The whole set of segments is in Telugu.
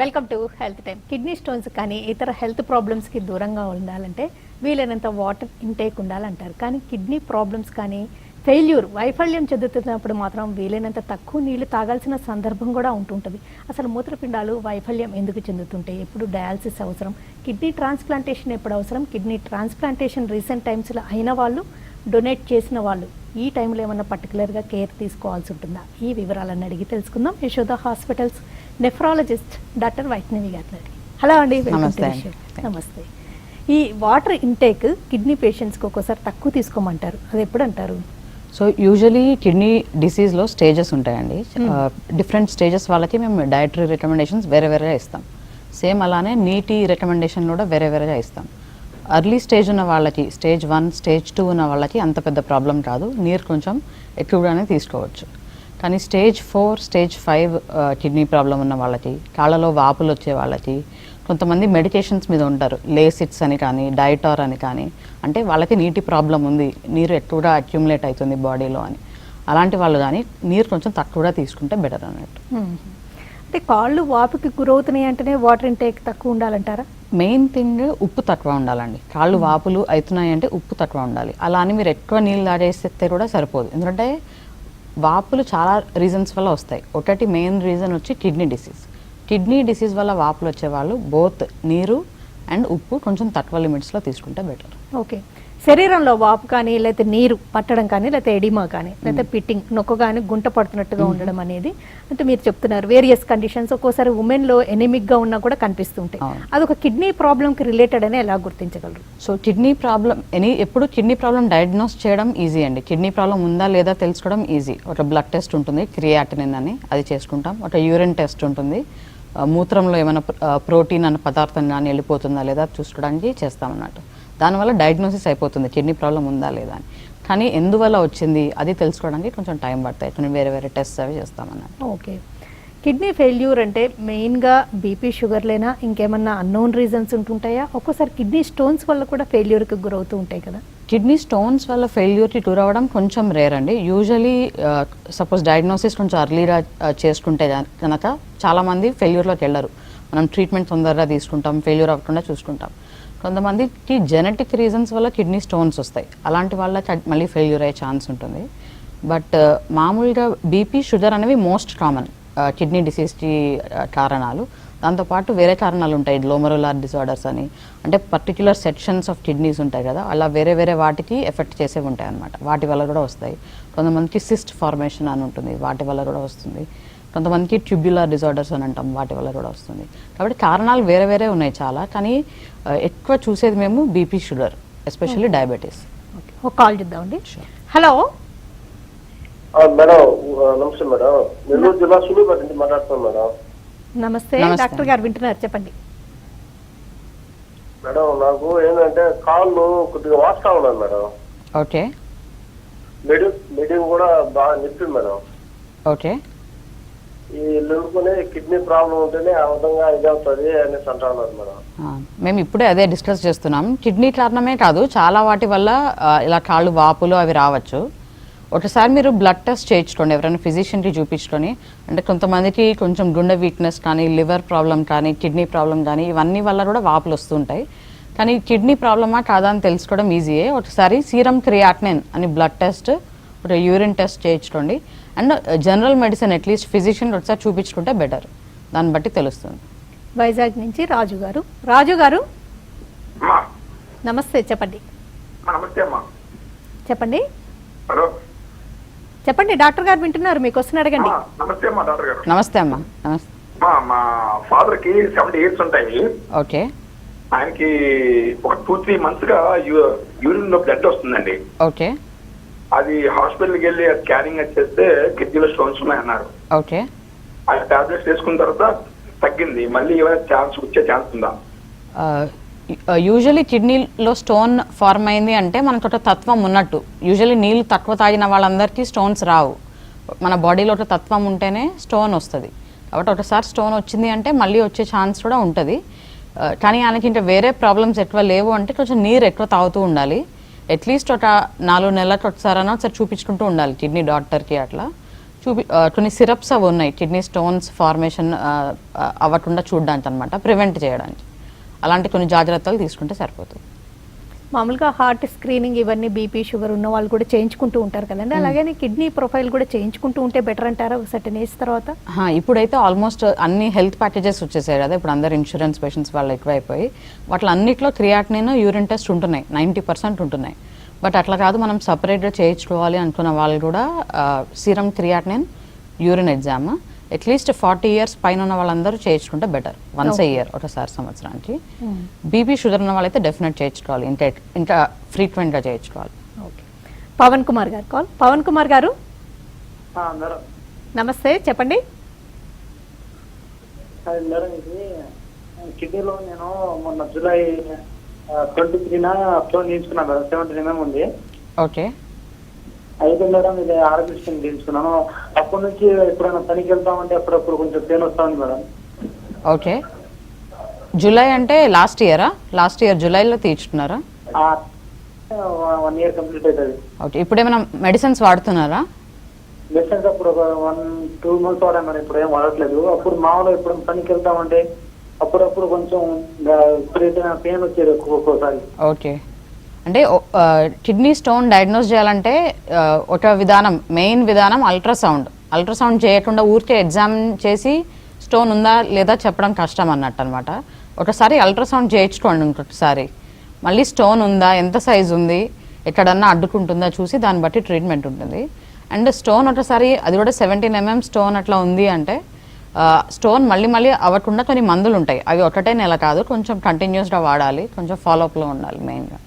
Welcome to health time kidney stones కానీ ఇతర హెల్త్ ప్రాబ్లమ్స్కి దూరంగా ఉండాలంటే వీలైనంత వాటర్ ఇంటేక్ ఉండాలంటారు. కానీ కిడ్నీ ప్రాబ్లమ్స్ కానీ ఫెయిల్యూర్ వైఫల్యం చెందుతున్నప్పుడు మాత్రం వీలైనంత తక్కువ నీళ్ళు తాగాల్సిన సందర్భం కూడా ఉంటుంటుంది. అసలు మూత్రపిండాలు వైఫల్యం ఎందుకు చెందుతుంటాయి ఎప్పుడు డయాలసిస్ అవసరం? కిడ్నీ ట్రాన్స్ప్లాంటేషన్ ఎప్పుడు అవసరం? కిడ్నీ ట్రాన్స్ప్లాంటేషన్ రీసెంట్ టైమ్స్లో అయిన వాళ్ళు డొనేట్ చేసిన వాళ్ళు ఈ టైంలో ఏమన్నా పర్టికులర్గా కేర్ తీసుకోవాల్సి ఉంటుందా? ఈ వివరాలను అడిగి తెలుసుకుందాం. Yashoda hospitals nephrologist doctor Vaishnavi అడిగి హలో అండి నమస్తే ఈ వాటర్ ఇంటేక్ కిడ్నీ పేషెంట్స్కి ఒక్కోసారి తక్కువ తీసుకోమంటారు. అది ఎప్పుడు అంటారు? సో యూజువలీ కిడ్నీ డిసీజ్లో స్టేజెస్ ఉంటాయండి. డిఫరెంట్ స్టేజెస్ వాళ్ళకి మేము డయటరీ రికమెండేషన్స్ వేరే వేరేగా ఇస్తాం. సేమ్ అలానే నీటి రికమెండేషన్ కూడా వేరే వేరేగా ఇస్తాం. అర్లీ స్టేజ్ ఉన్న వాళ్ళకి స్టేజ్ వన్ స్టేజ్ టూ ఉన్న వాళ్ళకి అంత పెద్ద ప్రాబ్లం కాదు నీరు కొంచెం ఎక్కువగానే తీసుకోవచ్చు. కానీ stage four stage five kidney problem ఉన్న వాళ్ళకి కాళ్ళలో వాపులు వచ్చే వాళ్ళకి కొంతమంది మెడికేషన్స్ మీద ఉంటారు. లేసిట్స్ అని కానీ డైటార్ అని కానీ. అంటే వాళ్ళకి నీటి ప్రాబ్లం ఉంది. నీరు ఎక్కువగా అక్యుములేట్ అవుతుంది బాడీలో అని. అలాంటి వాళ్ళు కానీ నీరు కొంచెం తక్కువగా తీసుకుంటే బెటర్ అన్నట్టు. అంటే కాళ్ళు వాపుకి గురవుతున్నాయి అంటేనే వాటర్ ఇంటేక్ తక్కువ ఉండాలంటారా? మెయిన్ థింగ్ ఉప్పు తక్కువ ఉండాలండి. కాళ్ళు వాపులు అవుతున్నాయి అంటే ఉప్పు తక్కువ ఉండాలి. అలా అని మీరు ఎక్కువ నీళ్ళు దాడేస్తే కూడా సరిపోదు. ఎందుకంటే వాపులు చాలా రీజన్స్ వల్ల వస్తాయి. ఒకటి మెయిన్ రీజన్ వచ్చి కిడ్నీ డిసీజ్ కిడ్నీ డిసీజ్ వల్ల వాపులు వచ్చేవాళ్ళు బోత్ నీరు అండ్ ఉప్పు కొంచెం తక్కువ లిమిట్స్లో తీసుకుంటే బెటర్ ఓకే శరీరంలో వాపు కానీ లేకపోతే నీరు పట్టడం కానీ లేకపోతే ఎడిమా కానీ లేకపోతే పిట్టింగ్ నొక్క కానీ గుంట పడుతున్నట్టుగా ఉండడం అనేది అంటే మీరు చెప్తున్నారు. వేరియస్ కండిషన్స్ ఒక్కోసారి ఉమెన్లో ఎనిమిక్గా ఉన్నా కూడా కనిపిస్తుంటాయి. అదొక కిడ్నీ ప్రాబ్లం కి రిలేటెడ్ అని ఎలా గుర్తించగలరు? సో కిడ్నీ ప్రాబ్లం ఎనీ ఎప్పుడు కిడ్నీ ప్రాబ్లం డయాగ్నోస్ చేయడం ఈజీ అండి. కిడ్నీ ప్రాబ్లం ఉందా లేదా తెలుసుకోవడం ఈజీ ఒక బ్లడ్ టెస్ట్ ఉంటుంది క్రియాటినిన్ అని అది చేసుకుంటాం. ఒక యూరిన్ టెస్ట్ ఉంటుంది. మూత్రంలో ఏమైనా ప్రోటీన్ అన్న పదార్థం కానీ వెళ్ళిపోతుందా లేదా చూసుకోవడానికి చేస్తాం అన్నట్టు దానివల్ల డయాగ్నోసిస్ అయిపోతుంది. కిడ్నీ ప్రాబ్లం ఉందా లేదా అని. కానీ ఎందువల్ల వచ్చింది? అది తెలుసుకోవడానికి కొంచెం టైం పడతాయి. కొన్ని వేరే వేరే టెస్ట్ అవి చేస్తామన్నట్టు. ఓకే. కిడ్నీ ఫెయిల్యూర్ అంటే మెయిన్గా బీపీ షుగర్ లేనా ఇంకేమన్నా అన్నోన్ రీజన్స్ ఉంటుంటాయా? ఒక్కోసారి కిడ్నీ స్టోన్స్ వల్ల కూడా ఫెయిల్యూర్కి గురవుతూ ఉంటాయి కదా. కిడ్నీ స్టోన్స్ వల్ల ఫెయిల్యూర్కి టూర్ అవ్వడం కొంచెం రేర్ అండి. యూజువలీ సపోజ్ డయాగ్నోసిస్ కొంచెం అర్లీగా చేసుకుంటే కనుక చాలామంది ఫెయిల్యూర్లోకి వెళ్ళరు. మనం ట్రీట్మెంట్ తొందరగా తీసుకుంటాం ఫెయిల్యూర్ అవ్వకుండా చూసుకుంటాం. కొంతమందికి జెనెటిక్ రీజన్స్ వల్ల కిడ్నీ స్టోన్స్ వస్తాయి. అలాంటి వాళ్ళకి మళ్ళీ ఫెయిల్యూర్ అయ్యే ఛాన్స్ ఉంటుంది. బట్ uh, మామూలుగా బీపీ షుగర్ అనేవి మోస్ట్ కామన్ కిడ్నీ డిసీజ్కి కారణాలు. దాంతోపాటు వేరే కారణాలు ఉంటాయి. గ్లోమరులార్ డిసార్డర్స్ అని. అంటే పర్టిక్యులర్ సెక్షన్స్ ఆఫ్ కిడ్నీస్ ఉంటాయి కదా. అలా వేరే వేరే వాటికి ఎఫెక్ట్ చేసేవి ఉంటాయి అనమాట వాటి వల్ల కూడా వస్తాయి. కొంతమందికి సిస్ట్ ఫార్మేషన్ అని ఉంటుంది. వాటి వల్ల కూడా వస్తుంది. కొంతమందికి ట్యూబ్యులర్ డిసార్డర్స్ అని అంటాం వాటి వల్ల కూడా వస్తుంది. కాబట్టి కారణాలు వేరే వేరే ఉన్నాయి చాలా కానీ ఎక్కువ చూసేది మేము BP sugar especially diabetes okay ఒక కాల్ చూద్దామండి. హలో ఆ, మేడం నమస్తే మేడం. నెల్లూరు జిల్లా నమస్తే. డాక్టర్ గారు వింటున్నారు చెప్పండి. మేడం నాకు ఏంటంటే కాళ్ళు కొద్దిగా వాస్తా ఉన్నాను మేడం. ఓకే. కూడా బాగా నిప్పింది మేడం. ఓకే. ఈ నిలుపుకునే కిడ్నీ ప్రాబ్లం ఉంటేనే ఆ విధంగా ఇదవుతుంది అనేసి అంటున్నారు మేడం. మేము ఇప్పుడే అదే డిస్కస్ చేస్తున్నాం. కిడ్నీ కారణమే కాదు చాలా వాటి వల్ల ఇలా కాళ్ళు వాపులు అవి రావచ్చు. ఒకసారి మీరు బ్లడ్ టెస్ట్ చేయించుకోండి ఎవరైనా ఫిజిషియన్కి చూపించుకొని. అంటే కొంతమందికి కొంచెం గుండె వీక్నెస్ కానీ లివర్ ప్రాబ్లం కానీ కిడ్నీ ప్రాబ్లం కానీ ఇవన్నీ వల్ల కూడా వాపులు వస్తుంటాయి కానీ కిడ్నీ ప్రాబ్లమా కాదా అని తెలుసుకోవడం ఈజీయే ఒకసారి సీరం క్రియాటినిన్ అని బ్లడ్ టెస్ట్ ఒక యూరిన్ టెస్ట్ చేయించుకోండి. And general medicine at least physician ఒకసారి చూపించుకుంటే బెటర్ దాన్ని బట్టి తెలుస్తుంది. వైజాగ్ నుంచి రాజు గారు. రాజు గారు? నమస్తే చెప్పండి. నమస్తే అమ్మా. చెప్పండి. హలో. చెప్పండి డాక్టర్ గారు వింటున్నారు మీకు వస్తున్న అడగండి. నమస్తే అమ్మా డాక్టర్ గారు. నమస్తే అమ్మా నమస్తే. అమ్మా మా ఫాదర్కి సెవెంటీ ఇయర్స్ ఉంటాయి. ఓకే. ఆయనకి ఒక టూ త్రీ మంత్స్గా యూరిన్లో బ్లడ్ వస్తుందండి. ఓకే. అది హాస్పిటల్కి వెళ్ళి స్కానింగ్ చేస్తే కిడ్నీలో స్టోన్స్ ఉన్నాయన్నారు. ఓకే. ఆ టాబ్లెట్స్ వేసుకున్న తర్వాత తగ్గింది. మళ్ళీ ఏమైనా ఛాన్స్ వచ్చే ఛాన్స్ ఉందా? యూజువలీ కిడ్నీలో స్టోన్ ఫార్మ్ అయింది అంటే మనకు ఒక తత్వం ఉన్నట్టు. యూజువలీ నీళ్ళు తక్కువ తాగిన వాళ్ళందరికీ స్టోన్స్ రావు. మన బాడీలో ఒక తత్వం ఉంటేనే స్టోన్ వస్తుంది. కాబట్టి ఒకసారి స్టోన్ వచ్చింది అంటే మళ్ళీ వచ్చే ఛాన్స్ కూడా ఉంటుంది. కానీ ఆయనకి ఇంకా వేరే ప్రాబ్లమ్స్ ఎక్కువ లేవు అంటే కొంచెం నీరు ఎక్కువ తాగుతూ ఉండాలి. అట్లీస్ట్ ఒక నాలుగు నెలలకు ఒకసారైనా ఒకసారి చూపించుకుంటూ ఉండాలి. కిడ్నీ డాక్టర్కి అట్లా. చూపి కొన్ని సిరప్స్ అవి ఉన్నాయి. కిడ్నీ స్టోన్స్ ఫార్మేషన్ అవ్వకుండా చూడడానికి అనమాట ప్రివెంట్ చేయడానికి. అలాంటి కొన్ని జాగ్రత్తలు తీసుకుంటే సరిపోతుంది. మామూలుగా హార్ట్ స్క్రీనింగ్ ఇవన్నీ బీపీ షుగర్ ఉన్న వాళ్ళు కూడా చేయించుకుంటూ ఉంటారు కదండి. అలాగే కిడ్నీ ప్రొఫైల్ కూడా చేయించుకుంటూ ఉంటే బెటర్ అంటారా ఒక సర్టన్ ఏజ్ తర్వాత? ఇప్పుడైతే ఆల్మోస్ట్ అన్ని హెల్త్ ప్యాకేజెస్ వచ్చేసాయి కదా. ఇప్పుడు అందరు ఇన్సూరెన్స్ పేషెంట్స్ వాళ్ళు ఎక్కువైపోయి వాటి అన్నిట్లో క్రియాటినిన్ యూరిన్ టెస్ట్ ఉంటున్నాయి. నైంటీ పర్సెంట్ ఉంటున్నాయి. బట్ అట్లా కాదు మనం సపరేట్గా చేయించుకోవాలి అనుకున్న వాళ్ళు కూడా serum creatinine urine exam. At least forty years పైన ఉన్న వాళ్ళందరూ చేయించుకుంటే బెటర్. వన్స్ ఏ ఇయర్ ఒకసారి సంవత్సరానికి. బీపీ షుగర్ ఉన్న వాళ్ళైతే డెఫినెట్ చేయించుకోవాలి. ఇంకా ఇంకా ఫ్రీక్వెంట్గా చేయించుకోవాలి. ఓకే పవన్ కుమార్ గారు కాల్. పవన్ కుమార్ గారు? నమస్తే చెప్పండి. కిడ్నీలో నేను మొన్న జూలై ట్వంటీ త్రీన స్టోన్ తీసుకున్నాను మేడం సెవెంటీన్ ఎంఎం ఉంది. ఓకే. అయితే మేడం ఇది ఆరోగ్యశ్రీ తీసుకున్నాను. అప్పటి నుంచి ఎప్పుడైనా పనికి వెళ్తామంటే అప్పుడప్పుడు కొంచెం పెయిన్ వస్తా ఉంది మేడం. ఓకే. జూలై అంటే లాస్ట్ ఇయరా? లాస్ట్ ఇయర్ జూలైలో తీర్చుకున్నారా? వన్ ఇయర్ కంప్లీట్ అవుతుంది. ఓకే. ఇప్పుడు ఏమైనా మెడిసిన్స్ వాడుతున్నారా? మెడిసిన్స్ అప్పుడు ఒక వన్ టూ మంత్స్ వాడాను మేడం ఇప్పుడు ఏం వాడట్లేదు. అప్పుడు మామూలుగా ఇప్పుడు పనికి వెళ్తామంటే అప్పుడప్పుడు కొంచెం పెయిన్ వచ్చేది ఒక్కొ- ఒక్కోసారి ఓకే. అంటే కిడ్నీ స్టోన్ డయాగ్నోస్ చేయాలంటే ఒక విధానం మెయిన్ విధానం అల్ట్రాసౌండ్. అల్ట్రాసౌండ్ చేయకుండా ఊరికే ఎగ్జామ్ చేసి స్టోన్ ఉందా లేదా చెప్పడం కష్టం అన్నట్టు అనమాట ఒకసారి అల్ట్రాసౌండ్ చేయించుకోండి ఇంకొకసారి. మళ్ళీ స్టోన్ ఉందా ఎంత సైజు ఉంది ఎక్కడన్నా అడ్డుకుంటుందా చూసి దాన్ని బట్టి ట్రీట్మెంట్ ఉంటుంది. అండ్ స్టోన్ ఒకసారి అది కూడా సెవెంటీన్ ఎంఎం స్టోన్ అట్లా ఉంది అంటే స్టోన్ మళ్ళీ మళ్ళీ అవ్వకుండా కొన్ని మందులు ఉంటాయి అవి ఒకటే నెల కాదు కొంచెం కంటిన్యూస్గా వాడాలి కొంచెం ఫాలోఅప్లో ఉండాలి మెయిన్గా.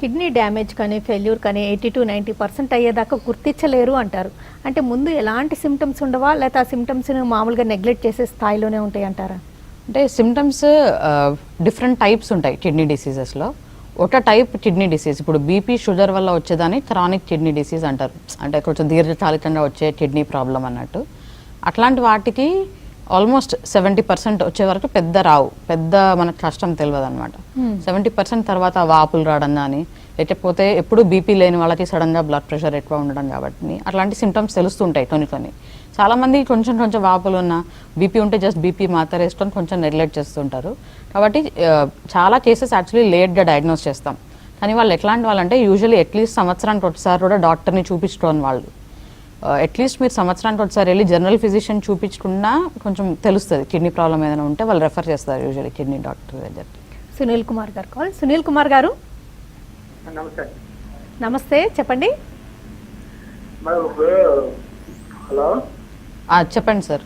కిడ్నీ డ్యామేజ్ కానీ ఫెయిల్యూర్ కానీ ఎయిటీ టు నైంటీ పర్సెంట్ అయ్యేదాకా గుర్తించలేరు అంటారు. అంటే ముందు ఎలాంటి సిమ్టమ్స్ ఉండవా? లేకపోతే ఆ సిమ్టమ్స్ని మామూలుగా నెగ్లెక్ట్ చేసే స్థాయిలోనే ఉంటాయి అంటారా? అంటే సిమ్టమ్స్ డిఫరెంట్ టైప్స్ ఉంటాయి కిడ్నీ డిసీజెస్లో. ఒక టైప్ కిడ్నీ డిసీజ్ ఇప్పుడు బీపీ షుగర్ వల్ల వచ్చేదాన్ని క్రానిక్ కిడ్నీ డిసీజ్ అంటారు. అంటే కొంచెం దీర్ఘకాలికంగా వచ్చే కిడ్నీ ప్రాబ్లం అన్నట్టు. అట్లాంటి వాటికి ఆల్మోస్ట్ సెవెంటీ పర్సెంట్ వచ్చే వరకు పెద్ద రావు. పెద్ద మనకు కష్టం తెలియదు అనమాట సెవెంటీ పర్సెంట్ తర్వాత వాపులు రావడం కానీ లేకపోతే ఎప్పుడు బీపీ లేని వాళ్ళకి సడన్గా బ్లడ్ ప్రెషర్ ఎక్కువ ఉండడం కాబట్టి అట్లాంటి సిమ్టమ్స్ తెలుస్తుంటాయి కొన్ని కొన్ని. చాలామంది కొంచెం కొంచెం వాపులు ఉన్న బీపీ ఉంటే జస్ట్ బీపీ మాత్రం వేసుకొని కొంచెం నెగ్లెక్ట్ చేస్తుంటారు. కాబట్టి చాలా కేసెస్ యాక్చువల్లీ లేట్గా డయాగ్నోస్ చేస్తాం. కానీ వాళ్ళు ఎట్లాంటి వాళ్ళంటే యూజువల్లీ అట్లీస్ట్ సంవత్సరానికి ఒకసారి కూడా డాక్టర్ని చూపించుకోని వాళ్ళు. అట్లీస్ట్ మీరు సంవత్సరానికి ఒకసారి వెళ్ళి జనరల్ ఫిజిషియన్ చూపించుకున్నా కొంచెం తెలుస్తుంది. కిడ్నీ ప్రాబ్లం ఏదైనా ఉంటే వాళ్ళు రెఫర్ చేస్తారు యూజువల్లీ కిడ్నీ డాక్టర్ దగ్గరికి సునీల్ కుమార్ గారు కాల్. సునీల్ కుమార్ గారు? నమస్తే. నమస్తే చెప్పండి. హలో? ఆ, చెప్పండి సార్.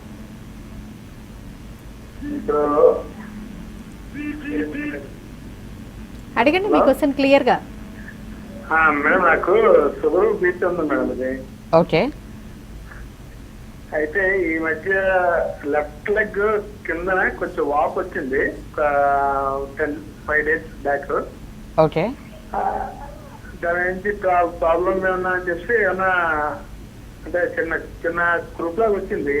అడగండి మీ క్వశ్చన్ క్లియర్గా. ఆ, మేడం నాకు షుగర్ బీపీ ఉంది మేడం ఇది. ఓకే. అయితే ఈ మధ్య లెఫ్ట్ లెగ్ కిందన కొంచెం వాపు వచ్చింది. ఒక ten five days back okay. దాని నుంచి ప్రాబ్లం ఏమన్నా అని చెప్పి ఏమన్నా అంటే చిన్న చిన్న గ్రూప్ లాగా వచ్చింది.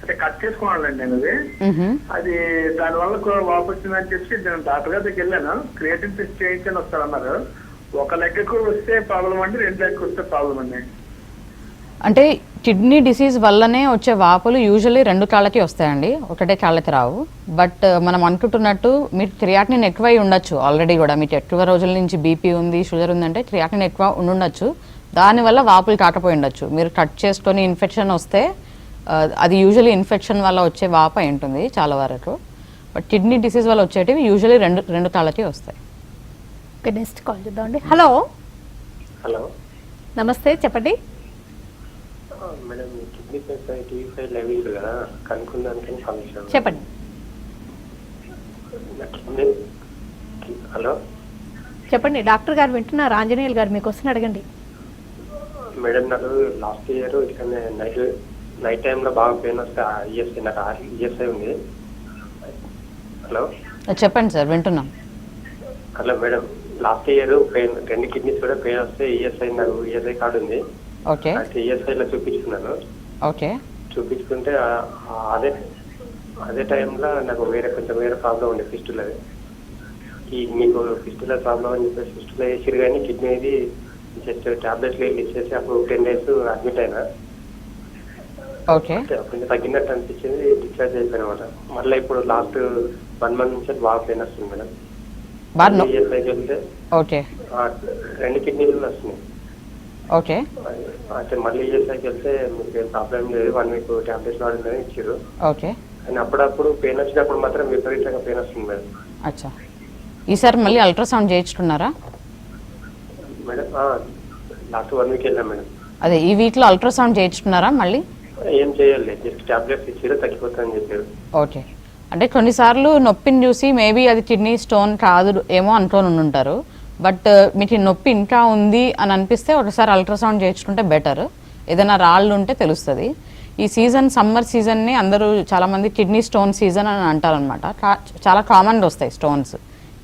అంటే కట్ చేసుకోవాలండి నేను అది. అది దాని వల్ల కూడా వాపు వచ్చిందని చెప్పి నేను డాక్టర్ గారి దగ్గరికి వెళ్ళాను. క్రియేటిన్ టెస్ట్ చేయించని వస్తారన్నారు ఒక లెక్కకు వస్తే ప్రాబ్లం అండి రెండు లెక్కకు వస్తే ప్రాబ్లం అండి. అంటే కిడ్నీ డిసీజ్ వల్లనే వచ్చే వాపులు యూజువల్లీ రెండు కాళ్ళకి వస్తాయండి. ఒకటే కాళ్ళకి రావు. బట్ మనం అనుకుంటున్నట్టు మీకు క్రియాటినిన్ ఎక్కువై ఉండొచ్చు. ఆల్రెడీ కూడా మీకు ఎక్కువ రోజుల నుంచి బీపీ ఉంది షుగర్ ఉందంటే క్రియాటినిన్ ఎక్కువ ఉండుండొచ్చు. దానివల్ల వాపులు కాకపోయి ఉండొచ్చు. మీరు కట్ చేసుకొని ఇన్ఫెక్షన్ వస్తే అది యూజువల్లీ ఇన్ఫెక్షన్ వల్ల వచ్చే వాపు అయి ఉంటుంది చాలా వరకు. బట్ కిడ్నీ డిసీజ్ వల్ల వచ్చేటివి యూజువల్లీ రెండు రెండు కాళ్ళకి వస్తాయి. ఓకే నెక్స్ట్ కాల్ చూద్దామండి. హలో. హలో. నమస్తే చెప్పండి. మేడం కిడ్నీ ఫైవ్ కదా కాల్ చేశాను. చెప్పండి. Kidney hello? చెప్పండి డాక్టర్ గారు వింటున్నారు? ఆంజనేయులు గారు మీ క్వశ్చన్ అడగండి. మేడం నాకు లాస్ట్ ఇయర్ ఇక్కడ నైట్ నైట్ టైంలో బాగా పెయిన్ వస్తే ఈఎస్ఐ నాకు ఈఎస్ఐ ఉంది. హలో? చెప్పండి సార్ వింటున్నాం. Hello madam last year pain రెండు కిడ్నీస్ కూడా పెయిన్ వస్తే ఈఎస్ఐ నాకు ఈఎస్ఐ కార్డు ఉంది. ఓకే. అయితే ఈఎస్ఐలో చూపించుకున్నాను? ఓకే. చూపించుకుంటే అదే అదే టైంలో నాకు వేరే కొంచెం వేరే ప్రాబ్లం ఉంది ఫిస్టుల్ అది ఈ మీకు ఫిస్టుల ప్రాబ్లం అని చెప్పేసి ఫిస్టుల వేసిరు కానీ కిడ్నీ ఇది జస్ట్ టాబ్లెట్లు ఇచ్చేసి అప్పుడు టెన్ డేస్ అడ్మిట్ అయినా. ఓకే. ఇంకా తగ్గినట్టు అనిపించింది డిశ్చార్జ్ అయిపోయిన అనమాట మళ్ళీ ఇప్పుడు లాస్ట్ వన్ మంత్ నుంచి బాగా పెయిన్ వస్తుంది మేడం. ఓకే. రెండు కిడ్నీలు వస్తున్నాయి ఓకే. అయితే మళ్ళీ ఈఎస్ఐకి వెళ్తే మీకు ఏం ప్రాబ్లం లేదు. వన్ వీక్ టాబ్లెట్స్ వాడిందని ఇచ్చారు. ఓకే. కానీ అప్పుడప్పుడు పెయిన్ వచ్చినప్పుడు మాత్రం విపరీతంగా పెయిన్ వస్తుంది మేడం. అచ్చా. ఈసారి మళ్ళీ అల్ట్రాసౌండ్ చేయించుకున్నారా? మేడం లాస్ట్ వన్ వీక్ వెళ్ళాం మేడం. అదే ఈ వీక్లో అల్ట్రాసౌండ్ చేయించుకున్నారా మళ్ళీ? ఏం చేయాలి? జస్ట్ టాబ్లెట్స్ ఇచ్చారు తగ్గిపోతుందని చెప్పారు. ఓకే. అంటే కొన్నిసార్లు నొప్పిని చూసి మేబీ అది కిడ్నీ స్టోన్ కాదు ఏమో అనుకోని ఉంటారు బట్ uh, మీకు నొప్పి ఇంకా ఉంది అని అనిపిస్తే ఒకసారి అల్ట్రాసౌండ్ చేయించుకుంటే బెటర్. ఏదైనా రాళ్ళు ఉంటే తెలుస్తుంది. ఈ సీజన్ సమ్మర్ సీజన్ని అందరూ చాలామంది కిడ్నీ స్టోన్ సీజన్ అని అంటారనమాట చాలా కామన్గా వస్తాయి స్టోన్స్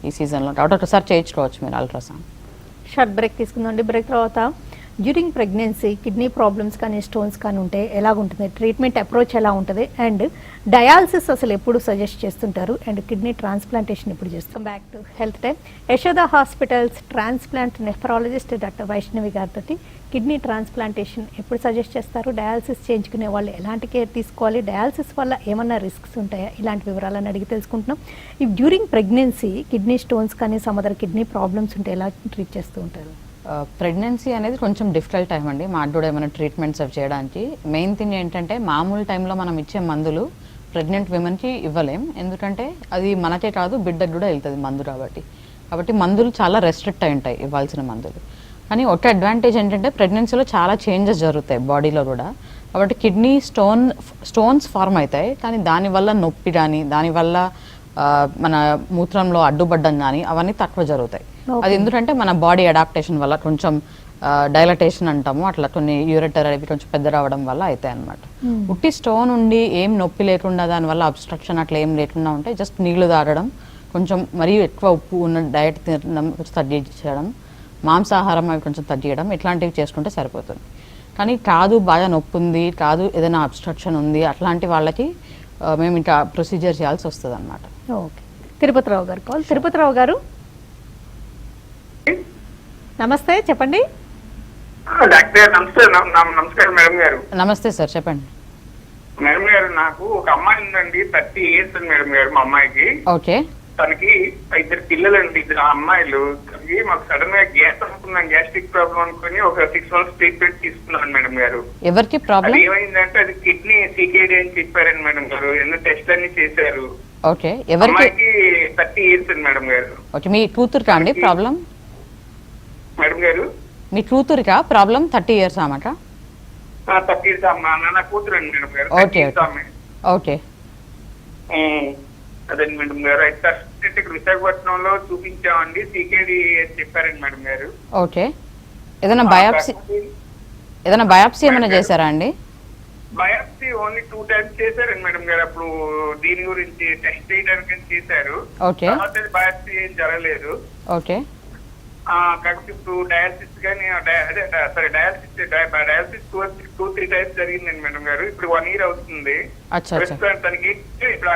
ఈ సీజన్లో. కాబట్టి ఒకసారి చేయించుకోవచ్చు మీరు అల్ట్రాసౌండ్. షార్ట్ బ్రేక్ తీసుకుందండి బ్రేక్ తర్వాత డ్యూరింగ్ ప్రెగ్నెన్సీ కిడ్నీ ప్రాబ్లమ్స్ కానీ స్టోన్స్ కానీ ఉంటే ఎలాగుంటుంది? ట్రీట్మెంట్ అప్రోచ్ ఎలా ఉంటుంది? అండ్ డయాలసిస్ అసలు ఎప్పుడు సజెస్ట్ చేస్తుంటారు? అండ్ కిడ్నీ ట్రాన్స్ప్లాంటేషన్ ఎప్పుడు చేస్తాం back to health time. Yashoda hospitals transplant nephrologist doctor Vaishnavi గారితో కిడ్నీ ట్రాన్స్ప్లాంటేషన్ ఎప్పుడు సజెస్ట్ చేస్తారు? డయాలసిస్ చేయించుకునే వాళ్ళు ఎలాంటి కేర్ తీసుకోవాలి? డయాలసిస్ వల్ల ఏమన్నా రిస్క్స్ ఉంటాయా? ఇలాంటి వివరాలను అడిగి తెలుసుకుంటున్నాం. ఈ డ్యూరింగ్ ప్రెగ్నెన్సీ కిడ్నీ స్టోన్స్ కానీ సమ్ కిడ్నీ ప్రాబ్లమ్స్ ఉంటే ఎలా ట్రీట్ చేస్తూ ఉంటారు? ప్రెగ్నెన్సీ అనేది కొంచెం డిఫికల్ట్ టైం అండి. మాకు కూడా ఏమైనా ట్రీట్మెంట్స్ అవి చేయడానికి. మెయిన్ థింగ్ ఏంటంటే మామూలు టైంలో మనం ఇచ్చే మందులు ప్రెగ్నెంట్ విమెన్కి ఇవ్వలేం. ఎందుకంటే అది మనకే కాదు బిడ్డకు కూడా వెళ్తుంది మందు కాబట్టి. కాబట్టి మందులు చాలా రెస్ట్రిక్ట్ అయి ఉంటాయి ఇవ్వాల్సిన మందులు. కానీ ఒక అడ్వాంటేజ్ ఏంటంటే ప్రెగ్నెన్సీలో చాలా చేంజెస్ జరుగుతాయి బాడీలో కూడా. కాబట్టి కిడ్నీ స్టోన్ స్టోన్స్ ఫార్మ్ అవుతాయి. కానీ దానివల్ల నొప్పి కానీ దానివల్ల మన మూత్రంలో అడ్డుపడ్డం కానీ అవన్నీ తక్కువ జరుగుతాయి. అది ఎందుకంటే మన బాడీ అడాప్టేషన్ వల్ల కొంచెం డైలటేషన్ అంటాము. అట్లా కొన్ని యూరెటర్ అవి కొంచెం పెద్ద రావడం వల్ల అవుతాయి అనమాట ఉట్టి స్టోన్ ఉండి ఏం నొప్పి లేకుండా దానివల్ల అబ్స్ట్రక్షన్ అట్లా ఏం లేకుండా ఉంటే జస్ట్ నీళ్ళు తాగడం కొంచెం మరీ ఎక్కువ ఉప్పు ఉన్న డయట్ తినడం కొంచెం తగ్గించడం మాంసాహారం అవి కొంచెం తగ్గించడం ఇట్లాంటివి చేసుకుంటే సరిపోతుంది. కానీ కాదు బాగా నొప్పి ఉంది కాదు ఏదైనా అబ్స్ట్రక్షన్ ఉంది అట్లాంటి వాళ్ళకి మేము ఇంకా ప్రొసీజర్ చేయాల్సి వస్తుంది అనమాట ఓకే తిరుపతిరావు గారు కాల్. తిరుపతిరావు గారు? నమస్తే చెప్పండి. డాక్టర్ నమస్తే నమ- నమ- నమస్కారం మేడం గారు. నమస్తే సార్ చెప్పండి. మేడం గారు నాకు ఒక అమ్మాయి ఉందండి థర్టీ ఇయర్స్ మేడం గారు మా అమ్మాయికి. ఓకే. తనకి ఇద్దరు పిల్లలండి ఇద్దరు అమ్మాయిలు. తనకి మాకు సడన్గా గ్యాస్ అనుకున్నాం గ్యాస్ట్రిక్ ప్రాబ్లం అనుకుని ఒక సిక్స్ మంత్స్ ట్రీట్మెంట్ తీసుకున్నాను మేడం గారు. ఎవరికి ప్రాబ్లం? ఏమైందంటే అది కిడ్నీ సీకేడీ అని చెప్పారండి మేడం గారు. ఎన్నో టెస్ట్ అన్ని చేశారు. ఓకే. ఎవరికి? అమ్మాయికి థర్టీ ఇయర్స్ అండి మేడం గారు. ఓకే మీ కూతురికా అండి ప్రాబ్లం? మేడం గారు? మీ కూతురికా? ప్రాబ్లం థర్టీ ఇయర్స్ అన్నమాట థర్టీ ఇయర్స్ అమ్మా నా కూతురు అండి మేడం గారు. Okay, 30 years okay. అదండి మేడం గారు. అయితే అయితే ఇక్కడ విశాఖపట్నంలో చూపించామండి. సీకేడి అని చెప్పారండి మేడం గారు. ఓకే. ఏదైనా బయాప్సీ ఏదైనా బయాప్సీ ఏమైనా చేశారా అండి? బయాప్సీ ఓన్లీ టూ టైమ్స్ చేశారండి మేడం గారు. అప్పుడు దీని గురించి టెస్ట్ చేయడానికి చేశారు. ఓకే. బయాప్సీ ఏం జరగలేదు. ఓకే. కాకపోతే ఇప్పుడు డయాలసిస్ కానీ అదే sorry dialysis dialysis two two three times జరిగిందండి మేడం గారు. ఇప్పుడు వన్ ఇయర్ అవుతుంది. ప్రస్తుతం తనకి ఇప్పుడు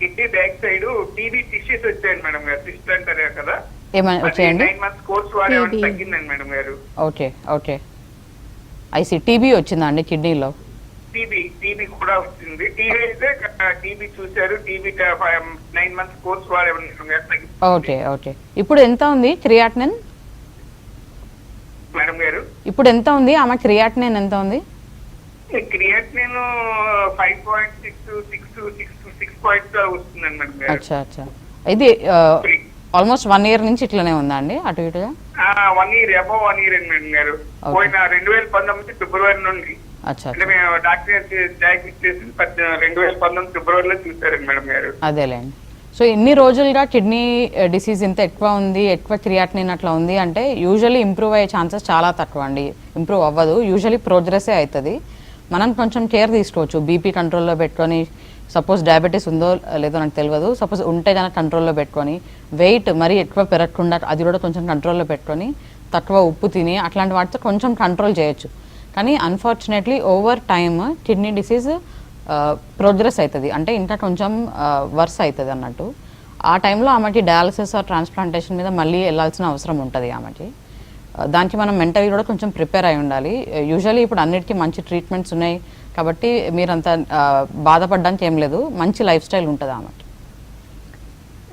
kidney back side TB tissues వచ్చాయండి మేడం గారు సిస్ట్ అంటారు కదా. నైన్ మంత్స్ కోర్స్ వాడే TB. తగ్గిందండి మేడం గారు. Okay okay. I see TB వచ్చిందా అండి కిడ్నీలో? టీబీ టీబీ కూడా వచ్చింది టీబీ అయితే టీబీ చూశారు. TB nine months course okay okay. ఇప్పుడు ఎంత ఉంది క్రియాటినిన్? మేడం గారు? ఇప్పుడు ఎంత ఉంది? ఆమె క్రియాటినిన్ ఎంత ఉంది? క్రియేట్ నేను five point six six six six point వస్తుందండి మేడం గారు. అచ్చా అచ్చా. ఇది ఆల్మోస్ట్ వన్ ఇయర్ నుంచి ఇట్లనే ఉందా అండి? అటు ఇటుగా? One year above one year అండి మేడం గారు. పోయిన రెండు వేల పంతొమ్మిది ఫిబ్రవరి నుండి అంటే అచ్చా. మేము డాక్టర్ డయాగ్నోస్ చేసి పద్ద- రెండు వేల పంతొమ్మిది ఫిబ్రవరిలో చూసారండి మేడం గారు. అదేలేండి. సో ఇన్ని రోజులుగా కిడ్నీ డిసీజ్ ఇంత ఎక్కువ ఉంది ఎక్కువ క్రియాటినిన్ అట్లా ఉంది అంటే యూజువల్లీ ఇంప్రూవ్ అయ్యే ఛాన్సెస్ చాలా తక్కువ అండి. ఇంప్రూవ్ అవ్వదు. యూజువల్లీ ప్రోగ్రెసే అవుతుంది మనం కొంచెం కేర్ తీసుకోవచ్చు. బీపీ కంట్రోల్లో పెట్టుకొని సపోజ్ డయాబెటీస్ ఉందో లేదో నాకు తెలియదు. సపోజ్ ఉంటే కనుక కంట్రోల్లో పెట్టుకొని వెయిట్ మరీ ఎక్కువ పెరగకుండా అది కూడా కొంచెం కంట్రోల్లో పెట్టుకొని తక్కువ ఉప్పు తిని అట్లాంటి వాటితో కొంచెం కంట్రోల్ చేయొచ్చు. కానీ unfortunately over time kidney disease progress అవుతుంది. అంటే ఇంకా కొంచెం uh, వర్స్ అవుతుంది అన్నట్టు. ఆ టైంలో ఆమెకి డయాలసిస్ ఆర్ ట్రాన్స్ప్లాంటేషన్ మీద మళ్ళీ వెళ్ళాల్సిన అవసరం ఉంటుంది ఆమెకి. Uh, దానికి మనం మెంటలీ కూడా కొంచెం ప్రిపేర్ అయి ఉండాలి. Uh, యూజువల్లీ ఇప్పుడు అన్నిటికీ మంచి ట్రీట్మెంట్స్ ఉన్నాయి. కాబట్టి మీరంత బాధపడడానికి ఏం లేదు. మంచి లైఫ్ స్టైల్ ఉంటుంది ఆమె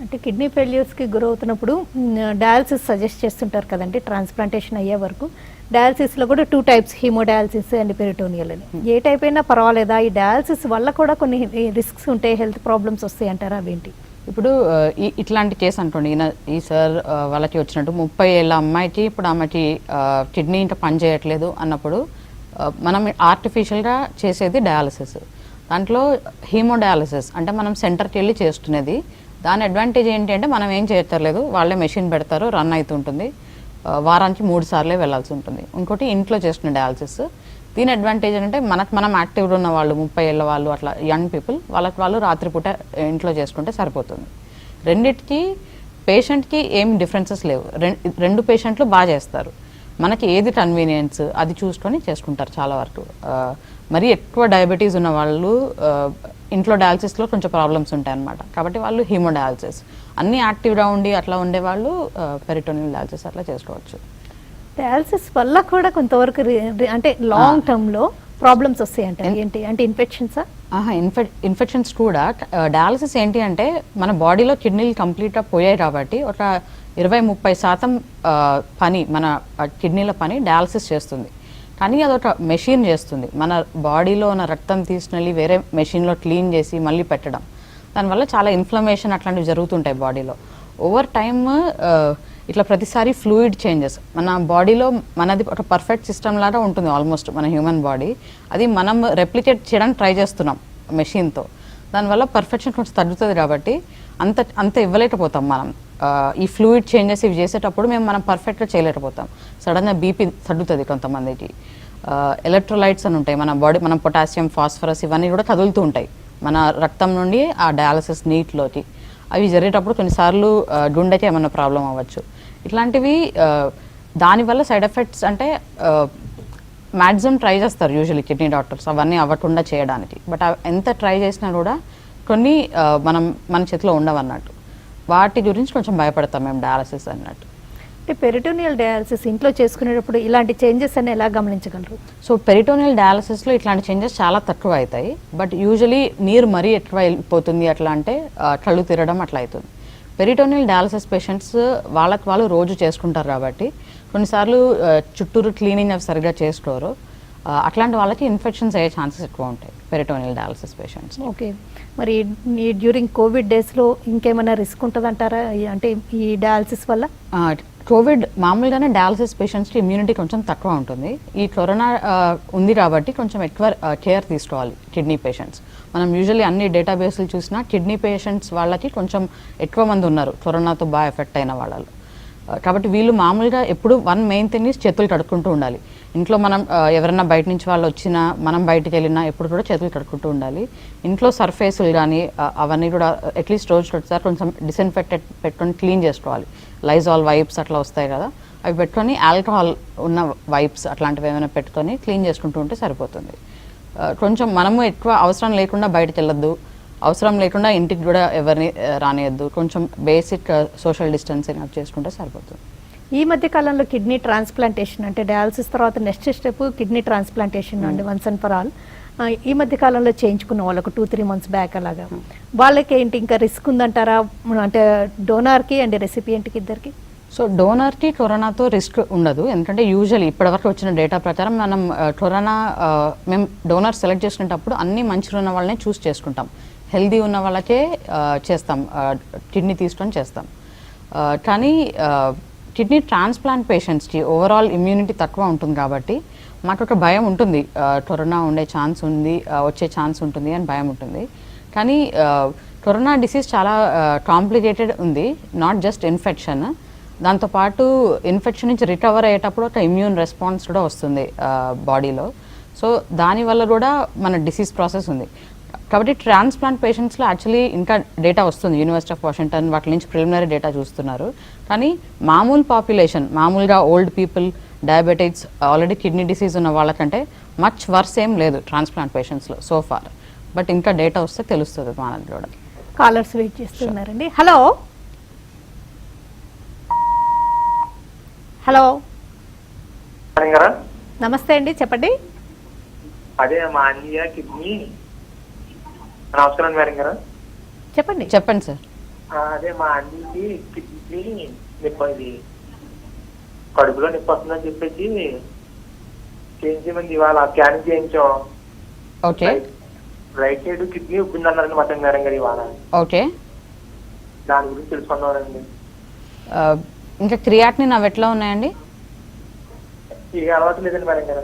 అంటే కిడ్నీ ఫెయిల్యూర్స్కి గురవుతున్నప్పుడు డయాలసిస్ సజెస్ట్ చేస్తుంటారు కదండి ట్రాన్స్ప్లాంటేషన్ అయ్యే వరకు. డయాలసిస్లో కూడా two types hemodialysis and peritoneal అని. ఏ టైప్ అయినా పర్వాలేదా? ఈ డయాలసిస్ వల్ల కూడా కొన్ని రిస్క్స్ ఉంటాయి హెల్త్ ప్రాబ్లమ్స్ వస్తాయి అంటారా అవేంటి? ఇప్పుడు ఇట్లాంటి కేసు అనుకోండి. ఈయన ఈ సార్ వాళ్ళకి వచ్చినట్టు ముప్పై ఏళ్ళ అమ్మాయికి ఇప్పుడు ఆమెకి కిడ్నీ ఇంకా పని చేయట్లేదు అన్నప్పుడు మనం ఆర్టిఫిషియల్గా చేసేది డయాలసిస్. దాంట్లో హీమోడయాలసిస్ అంటే మనం సెంటర్కి వెళ్ళి చేస్తున్నది. దాని అడ్వాంటేజ్ ఏంటి అంటే మనం ఏం చేయట్లేదు. వాళ్ళే మెషిన్ పెడతారు రన్ అవుతుంటుంది. వారానికి మూడు సార్లే వెళ్ళాల్సి ఉంటుంది. ఇంకోటి ఇంట్లో చేస్తున్న డయాలసిస్ దీని అడ్వాంటేజ్ ఏంటంటే మనకు మనం యాక్టివ్గా ఉన్న వాళ్ళు ముప్పై ఏళ్ళ వాళ్ళు అట్లా యంగ్ పీపుల్ వాళ్ళకి వాళ్ళు రాత్రిపూట ఇంట్లో చేసుకుంటే సరిపోతుంది. రెండిటికి పేషెంట్కి ఏం డిఫరెన్సెస్ లేవు. రెండు రెండు పేషెంట్లు బాగా చేస్తారు. మనకి ఏది కన్వీనియన్స్ అది చూసుకొని చేసుకుంటారు చాలా వరకు. మరీ ఎక్కువ డయాబెటీస్ ఉన్న వాళ్ళు ఇంట్లో డయాలసిస్లో కొంచెం ప్రాబ్లమ్స్ ఉంటాయన్నమాట. కాబట్టి వాళ్ళు హీమోడయాలసిస్ అన్నీ యాక్టివ్గా ఉండి అట్లా ఉండే వాళ్ళు పెరిటోనియల్ డయాలసిస్ అట్లా చేసుకోవచ్చు. డయాలసిస్ వల్ల కూడా కొంతవరకు అంటే లాంగ్ టర్మ్లో ప్రాబ్లమ్స్ వస్తాయి అంటారు ఏంటి? అంటే ఇన్ఫెక్షన్సా ఆహా ఇన్ఫెక్ ఇన్ఫెక్షన్స్ కూడా డయాలసిస్ ఏంటి అంటే మన బాడీలో కిడ్నీలు కంప్లీట్గా పోయాయి కాబట్టి ఒక ఇరవై ముప్పై శాతం పని మన కిడ్నీల పని డయాలసిస్ చేస్తుంది. కానీ అదొక మెషిన్ చేస్తుంది. మన బాడీలో ఉన్న రక్తం తీసుకెళ్ళి వేరే మెషిన్లో క్లీన్ చేసి మళ్ళీ పెట్టడం. దానివల్ల చాలా ఇన్ఫ్లమేషన్ అట్లాంటివి జరుగుతుంటాయి బాడీలో. ఓవర్ టైమ్ ఇట్లా ప్రతిసారి ఫ్లూయిడ్ చేంజెస్. మన బాడీలో మనది ఒక పర్ఫెక్ట్ సిస్టమ్ లాగా ఉంటుంది ఆల్మోస్ట్ మన హ్యూమన్ బాడీ. అది మనం రెప్లికేట్ చేయడానికి ట్రై చేస్తున్నాం మెషిన్తో. దానివల్ల పర్ఫెక్షన్ కొంచెం తగ్గుతుంది కాబట్టి అంత అంత ఇవ్వలేకపోతాం మనం. ఈ ఫ్లూయిడ్ చేంజెస్ ఇవి చేసేటప్పుడు మేము మనం పర్ఫెక్ట్గా చేయలేకపోతాం. సడన్గా బీపీ తగ్గుతుంది కొంతమందికి. ఎలక్ట్రోలైట్స్ అని ఉంటాయి. మన బాడీ మనం పొటాషియం ఫాస్ఫరస్ ఇవన్నీ కూడా కదులుతూ ఉంటాయి. మన రక్తం నుండి ఆ డయాలసిస్ నీటిలోకి. అవి జరిగేటప్పుడు కొన్నిసార్లు గుండెకి ఏమైనా ప్రాబ్లం అవ్వచ్చు. ఇట్లాంటివి దానివల్ల సైడ్ ఎఫెక్ట్స్ అంటే మ్యాక్సిమం ట్రై చేస్తారు యూజువలీ కిడ్నీ డాక్టర్స్ అవన్నీ అవ్వకుండా చేయడానికి. బట్ ఎంత ట్రై చేసినా కూడా కొన్ని మనం మన చేతిలో ఉండవన్నట్టు. వాటి గురించి కొంచెం భయపడతాం మేము డయాలసిస్ అన్నట్టు. అంటే పెరిటోనియల్ డయాలసిస్ ఇంట్లో చేసుకునేటప్పుడు ఇలాంటి చేంజెస్ అని ఎలా గమనించగలరు? సో పెరిటోనియల్ డయాలసిస్లో ఇట్లాంటి చేంజెస్ చాలా తక్కువ అవుతాయి. బట్ యూజువలీ నీరు మరీ ఎక్కువ వెళ్ళిపోతుంది అట్లా అంటే కళ్ళు తిరగడం అట్లా అవుతుంది. పెరిటోనియల్ డయాలసిస్ పేషెంట్స్ వాళ్ళకి వాళ్ళు రోజు చేసుకుంటారు కాబట్టి కొన్నిసార్లు చుట్టూరు క్లీనింగ్ అవి సరిగ్గా చేసుకోరు. అట్లాంటి వాళ్ళకి ఇన్ఫెక్షన్స్ అయ్యే ఛాన్సెస్ ఎక్కువ ఉంటాయి పెరిటోనియల్ డయాలసిస్ పేషెంట్స్ ఓకే. మరి ఈ డ్యూరింగ్ కోవిడ్ డేస్లో ఇంకేమైనా రిస్క్ ఉంటుందంటారా? అంటే ఈ డయాలసిస్ వల్ల? కోవిడ్ మామూలుగానే డయాలసిస్ పేషెంట్స్కి ఇమ్యూనిటీ కొంచెం తక్కువ ఉంటుంది. ఈ కరోనా ఉంది కాబట్టి కొంచెం ఎక్కువ కేర్ తీసుకోవాలి కిడ్నీ పేషెంట్స్. మనం యూజువల్లీ అన్ని డేటాబేస్లు చూసినా కిడ్నీ పేషెంట్స్ వాళ్ళకి కొంచెం ఎక్కువ మంది ఉన్నారు కరోనాతో బాగా ఎఫెక్ట్ అయిన వాళ్ళు కాబట్టి వీళ్ళు మామూలుగా ఎప్పుడు వన్ మెయిన్ థింగ్ చేతులు కడుక్కుంటూ ఉండాలి. ఇంట్లో మనం ఎవరైనా బయట నుంచి వాళ్ళు వచ్చినా మనం బయటకు వెళ్ళినా ఎప్పుడు కూడా చేతులు కడుక్కుంటూ ఉండాలి. ఇంట్లో సర్ఫేసులు కానీ అవన్నీ కూడా అట్లీస్ట్ రోజు ఒకసారి కొంచెం డిస్ఇన్ఫెక్టెడ్ పెట్టుకొని క్లీన్ చేసుకోవాలి. లైజాల్ వైప్స్ అట్లా వస్తాయి కదా అవి పెట్టుకొని ఆల్కహాల్ ఉన్న వైప్స్ అట్లాంటివి ఏమైనా పెట్టుకొని క్లీన్ చేసుకుంటూ ఉంటే సరిపోతుంది. కొంచెం మనము ఎక్కువ అవసరం లేకుండా బయటకు వెళ్ళొద్దు. అవసరం లేకుండా ఇంటికి కూడా ఎవరిని రానియద్దు. కొంచెం బేసిక్ సోషల్ డిస్టెన్సింగ్ అప్ చేసుకుంటే సరిపోతుంది. ఈ మధ్య కాలంలో కిడ్నీ ట్రాన్స్ప్లాంటేషన్ అంటే డయాలసిస్ తర్వాత నెక్స్ట్ స్టెప్ కిడ్నీ ట్రాన్స్ప్లాంటేషన్ అండి వన్స్ అండ్ ఫర్ ఆల్ ఈ మధ్య కాలంలో చేయించుకున్న వాళ్ళకు టూ త్రీ మంత్స్ బ్యాక్ అలాగా. వాళ్ళకి ఏంటి ఇంకా రిస్క్ ఉందంటారా? అంటే డోనార్కి అండ్ రెసిపియంట్కి ఇద్దరికి? సో డోనర్కి కరోనాతో రిస్క్ ఉండదు. ఎందుకంటే యూజువల్లీ ఇప్పటివరకు వచ్చిన డేటా ప్రకారం మనం కరోనా మేము డోనర్ సెలెక్ట్ చేసుకునేటప్పుడు అన్ని మంచిగా ఉన్న వాళ్ళనే చూస్ చేసుకుంటాం. హెల్దీ ఉన్న వాళ్ళకే చేస్తాం. కిడ్నీ తీసుకొని చేస్తాం. కానీ కిడ్నీ ట్రాన్స్ప్లాంట్ పేషెంట్స్కి ఓవరాల్ ఇమ్యూనిటీ తక్కువ ఉంటుంది కాబట్టి మాకు ఒక భయం ఉంటుంది. కరోనా ఉండే ఛాన్స్ ఉంది వచ్చే ఛాన్స్ ఉంటుంది అని భయం ఉంటుంది. కానీ కరోనా డిసీజ్ చాలా కాంప్లికేటెడ్ ఉంది నాట్ జస్ట్ ఇన్ఫెక్షన్ దాంతోపాటు ఇన్ఫెక్షన్ నుంచి రికవర్ అయ్యేటప్పుడు ఒక ఇమ్యూన్ రెస్పాన్స్ కూడా వస్తుంది బాడీలో సో దానివల్ల కూడా మన డిసీజ్ ప్రాసెస్ ఉంది. కాబట్టి ట్రాన్స్ప్లాంట్ పేషెంట్స్లో యాక్చువల్లీ ఇంకా డేటా వస్తుంది యూనివర్సిటీ ఆఫ్ వాషింగ్టన్ వాటి నుంచి ప్రిలిమినరీ డేటా చూస్తున్నారు. కానీ మామూలు పాపులేషన్ మామూలుగా old people diabetics already kidney disease ఉన్న వాళ్ళకంటే మచ్ వర్స్ ఏం లేదు ట్రాన్స్ప్లాంట్ పేషెంట్స్లో సో ఫార్. బట్ ఇంకా డేటా వస్తే తెలుస్తుంది మనది కూడా. కాలర్స్ వెయిట్ చేస్తున్నారండి. హలో హలో నమస్తే అండి చెప్పండి. అదే మా అన్నయ్య కిడ్నీ నమస్కారం మేడం గారు చెప్పండి. చెప్పండి సార్. అదే మా అన్నయ్యకి కిడ్నీ నొప్పి ఇది. కడుపులో నొప్పి వస్తుందని చెప్పేసి చేయించమంది ఇవాళ స్కానింగ్ చేయించాం. ఓకే. రైట్. సైడ్ కిడ్నీ ఉబ్బిందన్నారండి మటన్ మేడం గారు ఇవాళ. ఓకే. దాని గురించి తెలుసుకున్నారండి ఇంకా క్రియాటినిన్ అవి ఎట్లా ఉన్నాయండి? ఇక అలవాటు లేదండి మేడం గారు.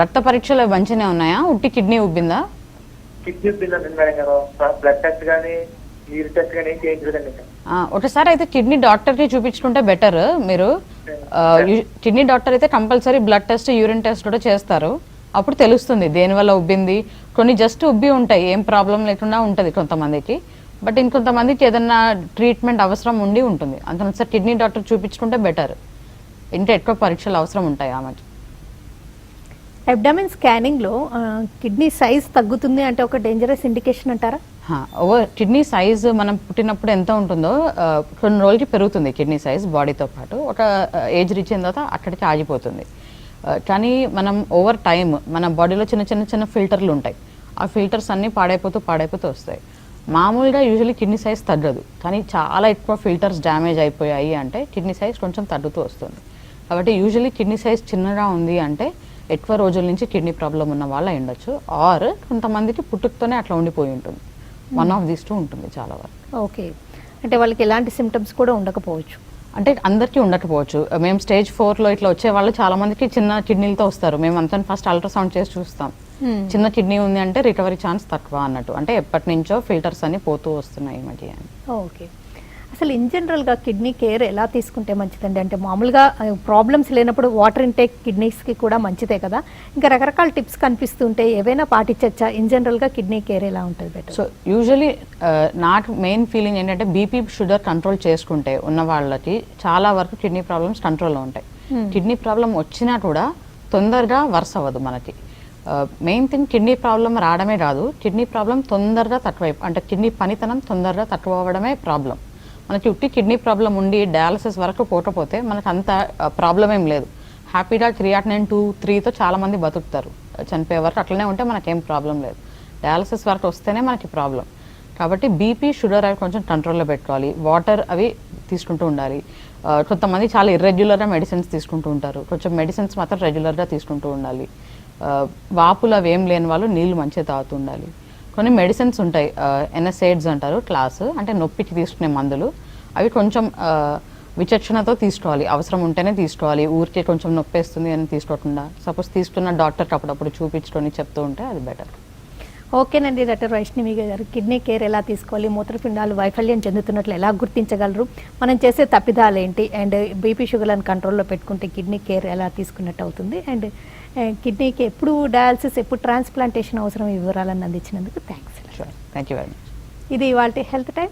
రక్త పరీక్షలు మంచిగానే ఉన్నాయా? ఉట్టి కిడ్నీ ఉబ్బిందా? కిడ్నీ మేడం బ్లడ్ టెస్ట్ కానీ నీరు టెస్ట్ కానీ ఏం చేయించలేదండి ఇంకా. ఆ, ఒకసారి అయితే కిడ్నీ డాక్టర్కి చూపించుకుంటే బెటర్ మీరు. కిడ్నీ డాక్టర్ అయితే compulsory blood test urine test కూడా చేస్తారు. అప్పుడు తెలుస్తుంది దేనివల్ల ఉబ్బింది. కొన్ని జస్ట్ ఉబ్బి ఉంటాయి ఏం ప్రాబ్లం లేకుండా ఉంటుంది కొంతమందికి. బట్ ఇంకొంతమందికి ఏదన్నా ట్రీట్మెంట్ అవసరం ఉండి ఉంటుంది. అందుకని సార్ కిడ్నీ డాక్టర్ చూపించుకుంటే బెటర్ ఇంకా ఎక్కువ పరీక్షలు అవసరం ఉంటాయి ఆమెకి అబ్డామిన్ స్కానింగ్లో కిడ్నీ సైజ్ తగ్గుతుంది అంటే ఒక డేంజరస్ ఇండికేషన్ అంటారా? ఓవర్ కిడ్నీ సైజ్ మనం పుట్టినప్పుడు ఎంత ఉంటుందో కొన్ని రోజులకి పెరుగుతుంది కిడ్నీ సైజ్ బాడీతో పాటు. ఒక ఏజ్ రీచ్ అయిన తర్వాత అక్కడికి ఆగిపోతుంది. కానీ మనం ఓవర్ టైం మన బాడీలో చిన్న చిన్న చిన్న ఫిల్టర్లు ఉంటాయి. ఆ ఫిల్టర్స్ అన్నీ పాడైపోతూ పాడైపోతూ వస్తాయి. మామూలుగా యూజువల్లీ కిడ్నీ సైజ్ తగ్గదు. కానీ చాలా ఎక్కువ ఫిల్టర్స్ డ్యామేజ్ అయిపోయాయి అంటే కిడ్నీ సైజ్ కొంచెం తగ్గుతూ వస్తుంది. కాబట్టి యూజువల్లీ కిడ్నీ సైజ్ చిన్నగా ఉంది అంటే ఎక్కువ రోజుల నుంచి కిడ్నీ ప్రాబ్లం ఉన్న వాళ్ళు అయి ఉండొచ్చు. ఆర్ కొంతమందికి పుట్టుకతోనే అట్లా ఉండిపోయి ఉంటుంది. వన్ ఆఫ్ దీస్ టూ ఉంటుంది చాలా వరకు. ఓకే. అంటే వాళ్ళకి ఎలాంటి సిమ్టమ్స్ కూడా ఉండకపోవచ్చు. అంటే అందరికీ ఉండకపోవచ్చు. మేము స్టేజ్ ఫోర్లో ఇట్లా వచ్చే వాళ్ళు చాలా మందికి చిన్న కిడ్నీలతో వస్తారు. మేము అంతా ఫస్ట్ అల్ట్రాసౌండ్ చేసి చూస్తాం. చిన్న కిడ్నీ ఉంది అంటే రికవరీ ఛాన్స్ తక్కువ అన్నట్టు. అంటే ఎప్పటి నుంచో ఫిల్టర్స్ అన్ని పోతూ వస్తున్నాయి ఈ మధ్య. అని ఓకే. అసలు ఇన్ జనరల్గా కిడ్నీ కేర్ ఎలా తీసుకుంటే మంచిదండి? అంటే మామూలుగా ప్రాబ్లమ్స్ లేనప్పుడు వాటర్ ఇంటేక్ కిడ్నీస్కి కూడా మంచిదే కదా. ఇంకా రకరకాల టిప్స్ కనిపిస్తుంటే ఏవైనా పాటించచ్చా? ఇన్ జనరల్గా కిడ్నీ కేర్ ఎలా ఉంటుంది బెటర్ సో యూజువలీ నాకు మెయిన్ ఫీలింగ్ ఏంటంటే బీపీ షుగర్ కంట్రోల్ చేసుకుంటే ఉన్న వాళ్ళకి చాలా వరకు కిడ్నీ ప్రాబ్లమ్స్ కంట్రోల్లో ఉంటాయి. కిడ్నీ ప్రాబ్లం వచ్చినా కూడా తొందరగా వర్స్ అవ్వదు మనకి. మెయిన్ థింగ్ కిడ్నీ ప్రాబ్లం రావడమే కాదు కిడ్నీ ప్రాబ్లం తొందరగా తక్కువ అంటే కిడ్నీ పనితనం తొందరగా తక్కువ అవ్వడమే ప్రాబ్లం మనకి ఉట్టి కిడ్నీ ప్రాబ్లం ఉండి డయాలసిస్ వరకు పోకపోతే మనకు అంత ప్రాబ్లం ఏం లేదు. హ్యాపీగా క్రియాటినైన్ టూ త్రీతో చాలామంది బతుకుతారు. చనిపోయే వరకు అట్లనే ఉంటే మనకేం ప్రాబ్లం లేదు. డయాలసిస్ వరకు వస్తేనే మనకి ప్రాబ్లం. కాబట్టి బీపీ షుగర్ అవి కొంచెం కంట్రోల్లో పెట్టుకోవాలి. వాటర్ అవి తీసుకుంటూ ఉండాలి. కొంతమంది చాలా ఇర్రెగ్యులర్గా మెడిసిన్స్ తీసుకుంటూ ఉంటారు. కొంచెం మెడిసిన్స్ మాత్రం రెగ్యులర్గా తీసుకుంటూ ఉండాలి. వాపులు అవి ఏం లేని వాళ్ళు నీళ్ళు మంచిగా తాగుతూ ఉండాలి. కొన్ని మెడిసిన్స్ ఉంటాయి ఎన్ఎస్ఏడ్స్ అంటారు క్లాస్ అంటే నొప్పికి తీసుకునే మందులు. అవి కొంచెం విచక్షణతో తీసుకోవాలి అవసరం ఉంటేనే తీసుకోవాలి. ఊరికే కొంచెం నొప్పేస్తుంది అని తీసుకోకుండా సపోజ్ తీసుకున్న డాక్టర్కి అప్పుడప్పుడు చూపించుకొని చెప్తూ ఉంటే అది బెటర్ ఓకేనండి డాక్టర్ వైష్ణవి గారు. కిడ్నీ కేర్ ఎలా తీసుకోవాలి మూత్రపిండాలు వైఫల్యం చెందుతున్నట్లు ఎలా గుర్తించగలరు? మనం చేసే తప్పిదాలు ఏంటి అండ్ బీపీ షుగర్లను కంట్రోల్లో పెట్టుకుంటే కిడ్నీ కేర్ ఎలా తీసుకున్నట్టు అవుతుంది? అండ్ కిడ్నీకి ఎప్పుడు డయాలసిస్ ఎప్పుడు ట్రాన్స్ప్లాంటేషన్ అవసరం ఈ వివరాలను అందించినందుకు thanks thank you very much ఇది ఇవాళ హెల్త్ టైం